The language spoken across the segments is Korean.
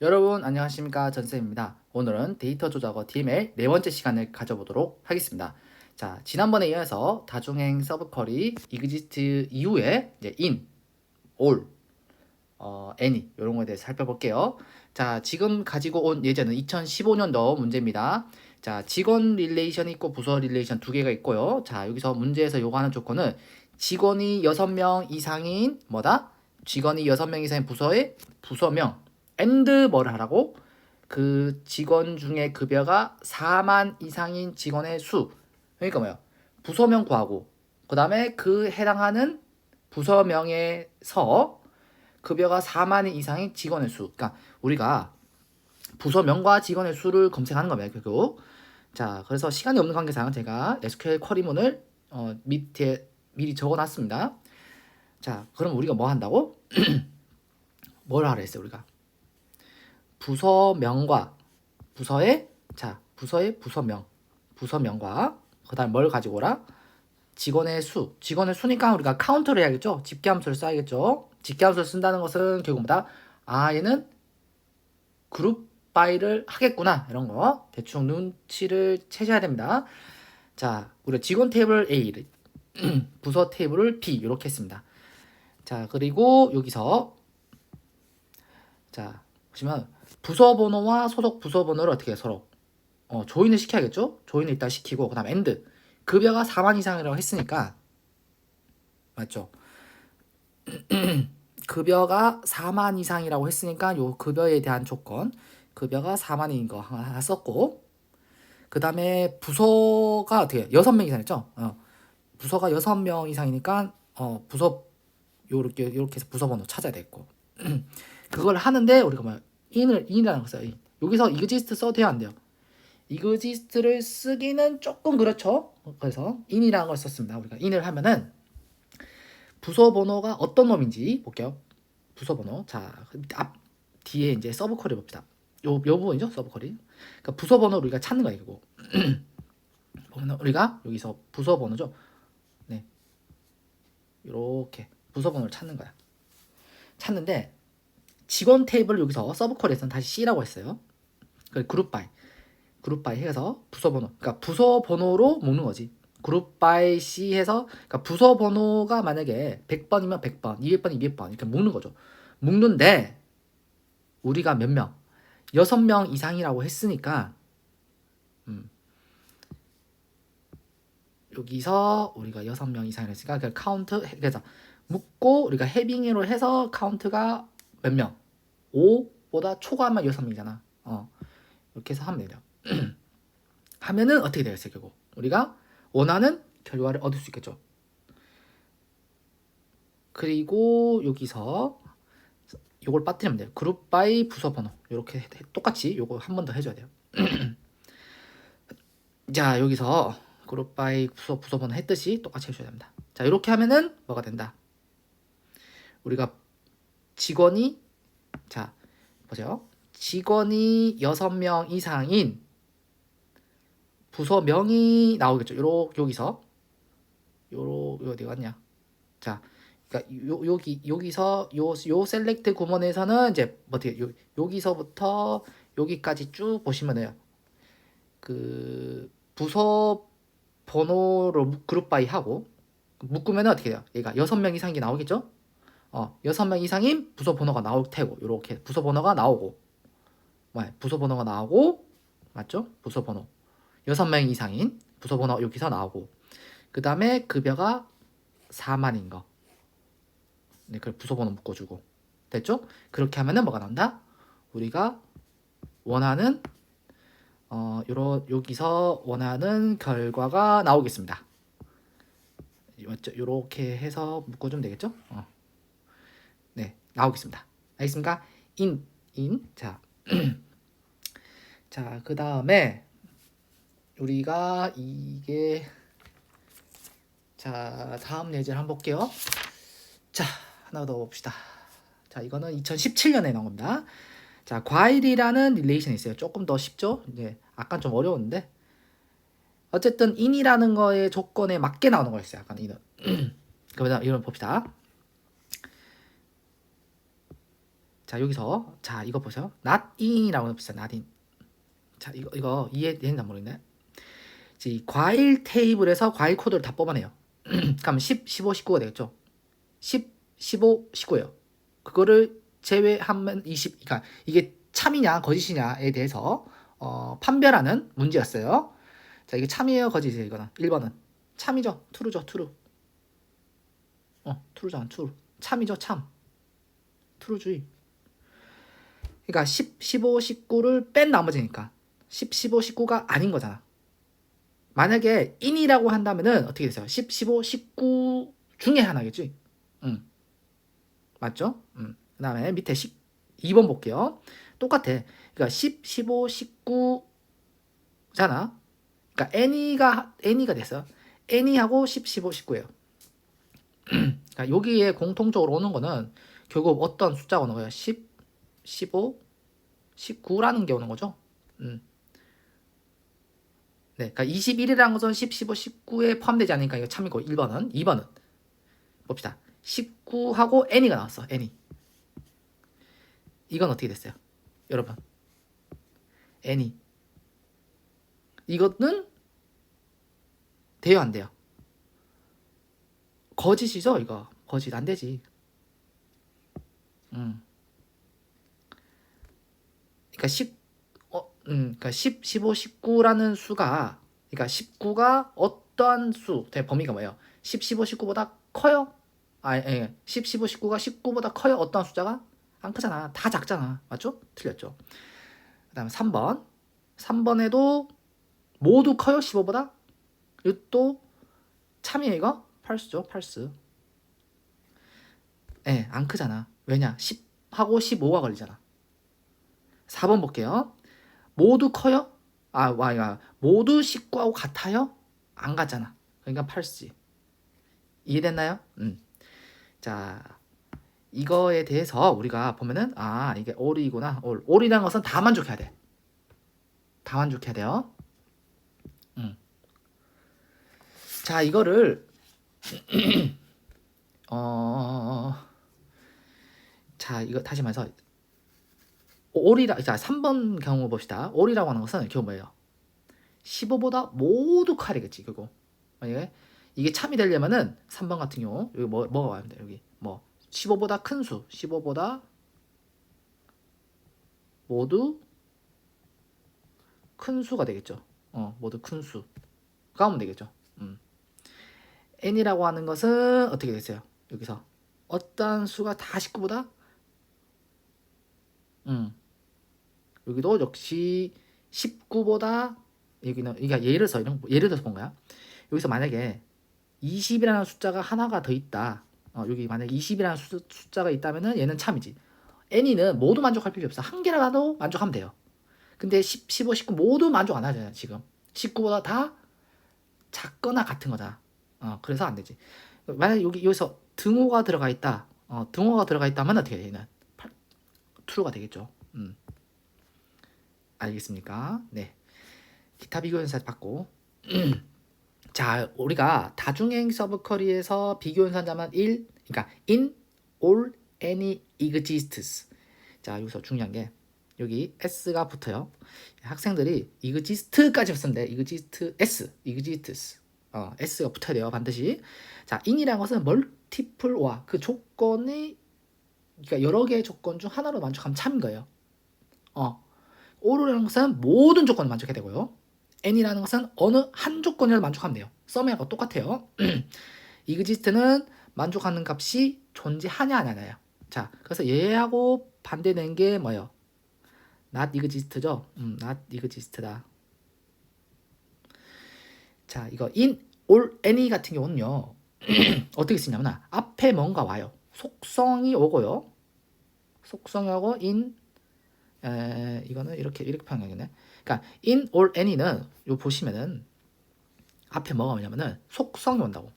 여러분 안녕하십니까 전쌤입니다. 오늘은 데이터 조작어 DML 네 번째 시간을 가져보도록 하겠습니다. 자 지난번에 이어서 다중행 서브쿼리 exist 이후에 이제 in, all, 어, any 이런 거에 대해서 살펴볼게요. 자 지금 가지고 온 예제는 2015년도 문제입니다. 자 직원 릴레이션이 있고 부서 릴레이션 두 개가 있고요. 자 여기서 문제에서 요구하는 조건은 직원이 6명 이상인 뭐다? 직원이 6명 이상인 부서의 부서명 and 뭐를 하라고? 그 직원 중에 급여가 4만 이상인 직원의 수. 그러니까 뭐야? 부서명 구하고 그 다음에 그 해당하는 부서명에서 급여가 4만 이상인 직원의 수. 그러니까 우리가 부서명과 직원의 수를 검색하는 겁니다. 결국. 자, 그래서 시간이 없는 관계상 제가 SQL 쿼리문을 어, 밑에 미리 적어놨습니다. 자, 그럼 우리가 뭐 한다고? 뭘 하라 했어요, 우리가? 부서명과 부서의 자 부서의 부서명 부서명과 그다음 뭘 가지고 오라? 직원의 수. 직원의 수니까 우리가 카운트를 해야겠죠? 집계함수를 써야겠죠? 집계함수를 쓴다는 것은 결국 뭐다? 아 얘는 그룹 바이를 하겠구나. 이런 거. 대충 눈치를 채셔야 됩니다. 자 우리가 직원 테이블 A 부서 테이블을 B 이렇게 했습니다. 자 그리고 여기서 자 보시면 부서 번호와 소속 부서 번호를 어떻게 해, 서로 어, 조인을 시켜야겠죠? 조인을 일단 시키고 그다음 엔드 급여가 4만 이상이라고 했으니까 맞죠? 급여가 4만 이상이라고 했으니까 요 급여에 대한 조건 급여가 4만인 거 하나 썼고 그 다음에 부서가 어떻게 6명 이상이죠? 어, 부서가 6명 이상이니까 어, 부서 요렇게 요렇게 해서 부서 번호 찾아야 되고 그걸 하는데 우리가 뭐 in을 in이라는 거 써요. 여기서 exist 써도 돼요, 안 돼요? exist를 쓰기는 조금 그렇죠. 그래서 in이라는 걸 썼습니다. 우리가 in을 하면은 부서 번호가 어떤 놈인지 볼게요. 부서 번호. 자, 앞 뒤에 이제 서브 쿼리 봅시다. 요, 요 부분이죠, 서브 쿼리. 그러니까 부서 번호를 우리가 찾는 거예요, 이거. 보면 우리가 여기서 부서 번호죠. 네. 이렇게 부서 번호를 찾는 거야. 찾는데 직원 테이블을 여기서 서브컬에서는 다시 C라고 했어요. 그 그룹 바이. 그룹 바이 해서 부서 번호. 그러니까 부서 번호로 묶는 거지. 그룹 바이 C 해서 그러니까 부서 번호가 만약에 100번이면 100번, 200번, 200번 이렇게 묶는 거죠. 묶는데 우리가 몇 명? 6명 이상이라고 했으니까 음. 여기서 우리가 6명 이상이라 했으니까 그 카운트 그래서 묶고 우리가 해빙으로 해서 카운트가 몇 명? 5보다 초과하면 6명이잖아. 어. 이렇게 해서 하면 돼요. 하면은 어떻게 되겠어요, 결국? 우리가 원하는 결과를 얻을 수 있겠죠. 그리고 여기서 요걸 빠뜨리면 돼요. 그룹 바이 부서 번호. 이렇게 똑같이 요거 한 번 더 해줘야 돼요. 자, 여기서 그룹 바이 부서 부서 번호 했듯이 똑같이 해줘야 됩니다. 자, 이렇게 하면은 뭐가 된다? 우리가 직원이 자 보세요. 직원이 6명 이상인 부서명이 나오겠죠. 요러 여기서 요러 요 어디 갔냐? 자, 그러니까 요 여기 여기서 요 요 셀렉트 구문에서는 이제 뭐 어떻게 요 여기서부터 여기까지 쭉 보시면 돼요. 그 부서 번호로 그룹 바이 하고 묶으면 어떻게 돼요? 얘가 여섯 명 이상이 나오겠죠? 어, 여섯 명 이상인 부서 번호가 나올 테고 이렇게 부서 번호가 나오고 뭐 부서 번호가 나오고 맞죠? 부서 번호 여섯 명 이상인 부서 번호 여기서 나오고 그 다음에 급여가 4만인 거 네, 그 부서 번호 묶어주고 됐죠? 그렇게 하면은 뭐가 나온다? 우리가 원하는 어, 요러, 여기서 원하는 결과가 나오겠습니다. 맞죠? 요렇게 해서 묶어주면 되겠죠? 어. 네, 나오겠습니다. 알겠습니까? in. 자, 자, 그 다음에 우리가 이게 자, 다음 예제를 한번 볼게요. 자, 하나 더 봅시다. 자, 이거는 2017년에 나온 겁니다. 자, 과일이라는 릴레이션이 있어요. 조금 더 쉽죠? 이제 아까 좀 어려웠는데 어쨌든 in이라는 거의 조건에 맞게 나오는 거였어요. 약간 이는. 그러면 이런 봅시다. 자 여기서 자 이거 보세요. not in이라고 봅시다. not in. 자 이거 이거 이해되는지 모르겠네. 이 과일 테이블에서 과일 코드를 다 뽑아내요. 그럼 10, 15, 19가 되겠죠. 10, 15, 19예요. 그거를 제외하면 20. 그러니까 이게 참이냐 거짓이냐에 대해서 어, 판별하는 문제였어요. 자 이게 참이에요 거짓이에요 이거는 1번은 참이죠 true죠 true. 어 true잖아 true. 참이죠 참. true주의. 그러니까 10, 15, 19를 뺀 나머지니까 10, 15, 19가 아닌 거잖아. 만약에 in이라고 한다면은 어떻게 되세요? 10, 15, 19 중에 하나겠지. 응. 맞죠? 음. 그 다음에 밑에 10, 2번 볼게요. 똑같아. 그러니까 10, 15, 19잖아. 그러니까 any가 any가 됐어. any하고 10, 15, 19예요. 그러니까 여기에 공통적으로 오는 거는 결국 어떤 숫자가 오는 거예요? 10, 15, 19라는 게 오는 거죠. 음. 네, 그러니까 21이라는 것은 10, 15, 19에 포함되지 않으니까 이거 참이고 1번은 2번은 봅시다. 19하고 any가 나왔어. any. 이건 어떻게 됐어요? 여러분. any. 이거는 돼요, 안 돼요? 거짓이죠, 이거. 거짓 안 되지. 음. 그러니까 10 어, 음, 그러니까 10, 15, 19라는 수가 그러니까 19가 어떠한 수, 대 범위가 뭐예요? 10, 15, 19보다 커요? 아, 예. 10, 15, 19가 19보다 커요? 어떠한 숫자가? 안 크잖아. 다 작잖아. 맞죠? 틀렸죠. 그 다음에 3번. 3번에도 모두 커요? 15보다? 이것도 참이에요, 이거? 팔스죠. 팔스. 예, 안 크잖아. 왜냐? 10하고 15가 걸리잖아. 4번 볼게요. 모두 커요? 아, 와, 야, 모두 19하고 같아요? 안 같잖아. 그러니까 팔스. 이해됐나요? 음. 자, 이거에 대해서 우리가 보면은 아, 이게 all이구나. all. all이라는 것은 다 만족해야 돼. 다 만족해야 돼요. 음. 자, 이거를 어 자, 이거 다시 말해서 올이라 자 3번 경우 봅시다. 올이라고 하는 것은 결국 뭐예요? 15보다 모두 칼이겠지 그거. 만약에 이게 참이 되려면은 3번 같은 경우 여기 뭐 뭐가 와야 돼 여기 뭐 15보다 큰 수, 15보다 모두 큰 수가 되겠죠. 어, 모두 큰 수. 가면 되겠죠. 음. n이라고 하는 것은 어떻게 됐어요? 여기서 어떤 수가 다 19보다 음. 여기도 역시 19보다 여기는 그러니까 예를 들어서 이런 예를 들어서 본 거야. 여기서 만약에 20이라는 숫자가 하나가 더 있다. 어, 여기 만약에 20이라는 수, 숫자가 있다면은 얘는 참이지. n이는 모두 만족할 필요 없어. 한 개라도 만족하면 돼요. 근데 10, 15, 19 모두 만족 안 하잖아요, 지금. 19보다 다 작거나 같은 거다. 어, 그래서 안 되지. 만약에 여기 여기서 등호가 들어가 있다. 어, 등호가 들어가 있다면 어떻게 돼? 얘는 true가 되겠죠. 음. 알겠습니까? 네. 기타 비교 연사 받고 자, 우리가 다중행 서브쿼리에서 비교 연산자만 1, 그러니까 in all any exists. 자, 여기서 중요한 게 여기 s가 붙어요. 학생들이 exist까지 쓰는데 exist s, exists. 어, s가 붙어야 돼요, 반드시. 자, in이라는 것은 multiple와 그 조건이 그러니까 여러 개의 조건 중 하나로 만족하면 참인 거예요. 어. All이라는 것은 모든 조건을 만족해야 되고요. n이라는 것은 어느 한 조건을 만족하면 돼요. 썸하고 똑같아요. exist는 만족하는 값이 존재하냐 안 하냐요. 자, 그래서 얘하고 반대되는 게 뭐예요? not exist죠. 음, not exist다. 자, 이거 in all any 같은 경우는요. 어떻게 쓰냐면 앞에 뭔가 와요. 속성이 오고요. 속성이 오고 in 에, 이거는 이렇게 이렇게 표현하겠네. 그러니까 in or any는 요 보시면은 앞에 뭐가 오냐면은 속성이 온다고.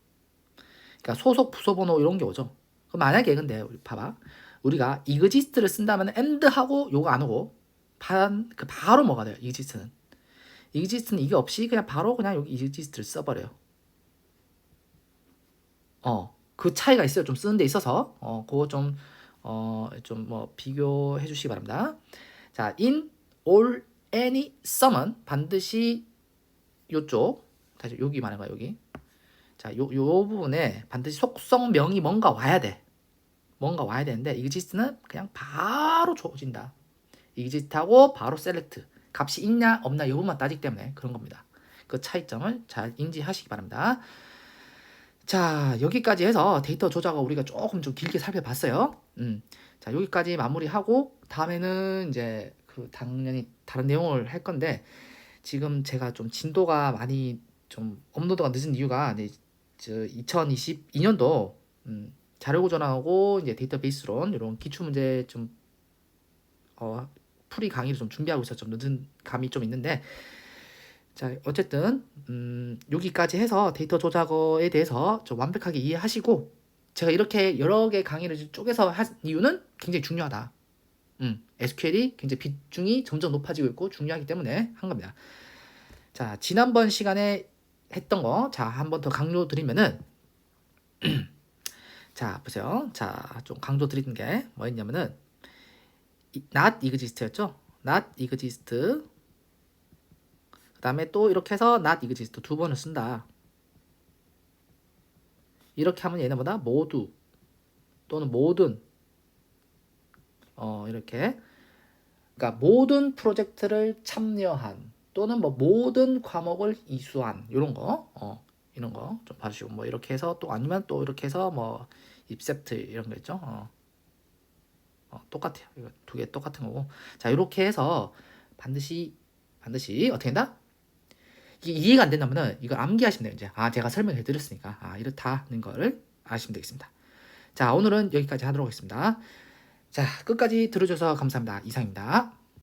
그러니까 소속 부소 번호 이런 게 오죠. 그럼 만약에 근데 봐봐. 우리가 exist를 쓴다면 and하고 요거 안 오고 반, 그 바로 뭐가 돼요? exist는. exist는 이게 없이 그냥 바로 그냥 여기 exist를 써버려요. 어, 그 차이가 있어요. 좀 쓰는 데 있어서 어, 그거 좀 어, 좀 뭐 비교해 주시기 바랍니다. 자, in all any some은 반드시 요쪽 다시 여기 말하는 거야 여기. 자, 요, 요 부분에 반드시 속성명이 뭔가 와야 돼. 뭔가 와야 되는데 exist는 그냥 바로 줘진다. exist하고 바로 select. 값이 있냐 없냐 이 부분만 따지기 때문에 그런 겁니다. 그 차이점을 잘 인지하시기 바랍니다. 자, 여기까지 해서 데이터 조작을 우리가 조금 좀 길게 살펴봤어요. 음. 자, 여기까지 마무리하고 다음에는 이제 그 당연히 다른 내용을 할 건데 지금 제가 좀 진도가 많이 좀 업로드가 늦은 이유가 이제 저 2022년도 음, 자료 구조하고 이제 데이터베이스론 이런 기출 문제 좀 어, 풀이 강의를 좀 준비하고 있어서 좀 늦은 감이 좀 있는데 자 어쨌든 음, 여기까지 해서 데이터 조작어에 대해서 좀 완벽하게 이해하시고 제가 이렇게 여러 개 강의를 쪼개서 한 이유는 굉장히 중요하다. 음, SQL이 굉장히 비중이 점점 높아지고 있고 중요하기 때문에 한 겁니다. 자 지난번 시간에 했던 거, 자, 한 번 더 강조 드리면은, 자, 보세요. 자, 좀 강조 드리는 게 뭐였냐면은, 이- not exist였죠? not exist. 그 다음에 또 이렇게 해서 not exist 두 번을 쓴다. 이렇게 하면 얘네보다 모두 또는 모든 어 이렇게 그러니까 모든 프로젝트를 참여한 또는 뭐 모든 과목을 이수한 이런 거, 어, 이런 거 좀 봐주시고 뭐 이렇게 해서 또 아니면 또 이렇게 해서 뭐 입셉트 이런 거 있죠. 어, 어, 똑같아요. 이거 두 개 똑같은 거고. 자 이렇게 해서 반드시 반드시 어떻게 된다? 이해가 안 된다면은 이거 암기하시면 돼요. 이제 아 제가 설명해 드렸으니까 아 이렇다는 거를 아시면 되겠습니다. 자 오늘은 여기까지 하도록 하겠습니다. 자 끝까지 들어줘서 감사합니다. 이상입니다.